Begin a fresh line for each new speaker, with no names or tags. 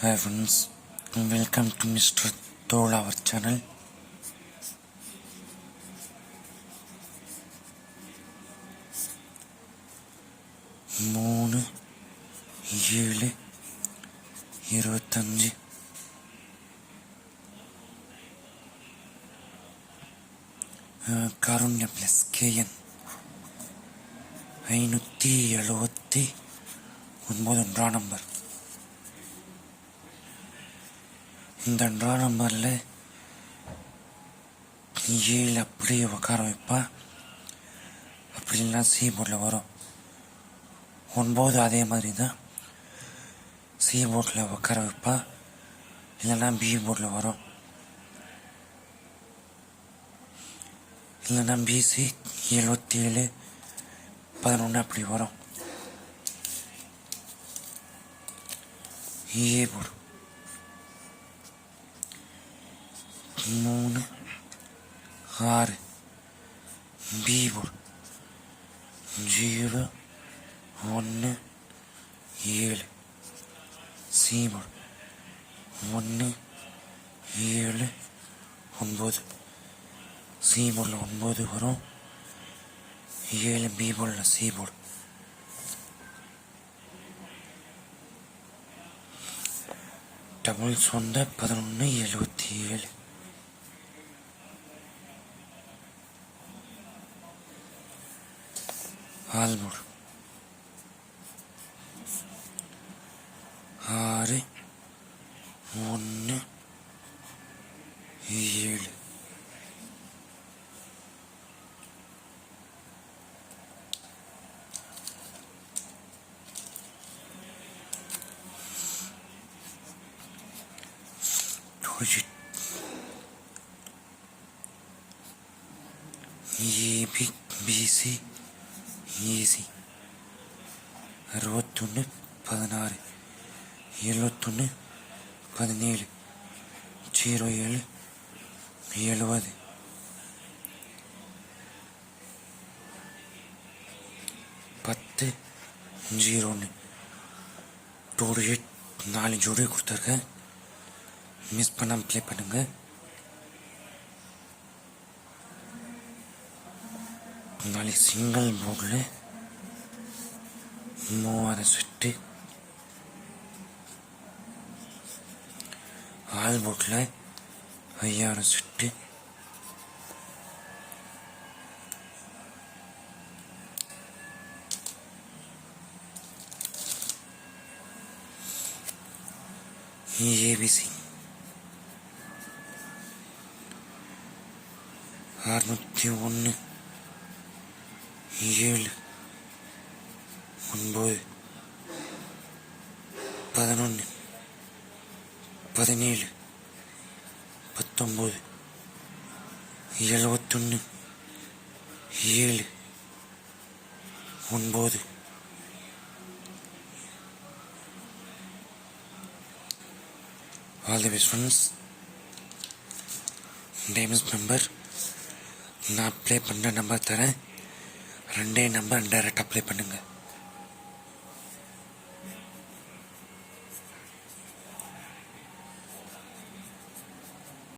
Hi friends welcome to mister தோல் our channel மூணு ஏழு இருபத்தஞ்சு. கருண்யா ப்ளஸ் கேஎன் ஐநூற்றி எழுபத்தி ஒன்பது ட்ரா நம்பர் இந்த ட்ரா நம்பரில் ஏழு அப்படியே உட்கார வைப்பா. அப்படி இல்லைன்னா சி போர்டில் வரும். ஒன்பது அதே மாதிரி தான் சி போர்டில் உட்கார வைப்பா. இல்லைன்னா பி போர்டில் வரும். இல்லைன்னா பிசி எழுபத்தி ஏழு பதினொன்று அப்படி வரும். ஏ போர்டு மூணு ஆறு பி ஜீரோ ஒன்று ஏழு சி ஒன்று ஏழு ஒன்பது சி ஒன்பது வரும். ஏழு பி போர்டில் சி போர்டு சொந்த பதினொன்று எழுபது ஏழு ஆல்போர்டு ஆறு ஒன்று ஏழு digit A B P C A C. அறுபத்தொன்று பதினாறு. எழுபத்தொன்று பதினேழு. ஜீரோ ஏழு எழுபது. பத்து ஜீரோ ஒன்று டூ எயிட் நாலு ஜோடி கொடுத்துருக்கேன். மிஸ் பண்ணாமல் ப்ளே பண்ணுங்கள் நாளைக்கு சிங்கிள் போர்டில் மூவாயிரம் செட்டு ஆல் போட்டில் ஐயாயிரம் செட்டு ஏபிசி அறுநூற்றி ஒன்று ஏழு ஒன்பது பதினொன்று பதினேழு பத்தொம்பது எழுபத்தொன்று ஏழு ஒன்பது. ஆல் தி பெஸ்ட் ஃப்ரெண்ட்ஸ் டேமஸ் மெம்பர் நான் அப்ளை பண்ணுற நம்பர் தரேன். ரெண்டே நம்பர் டைரெக்ட் அப்ளை பண்ணுங்கள்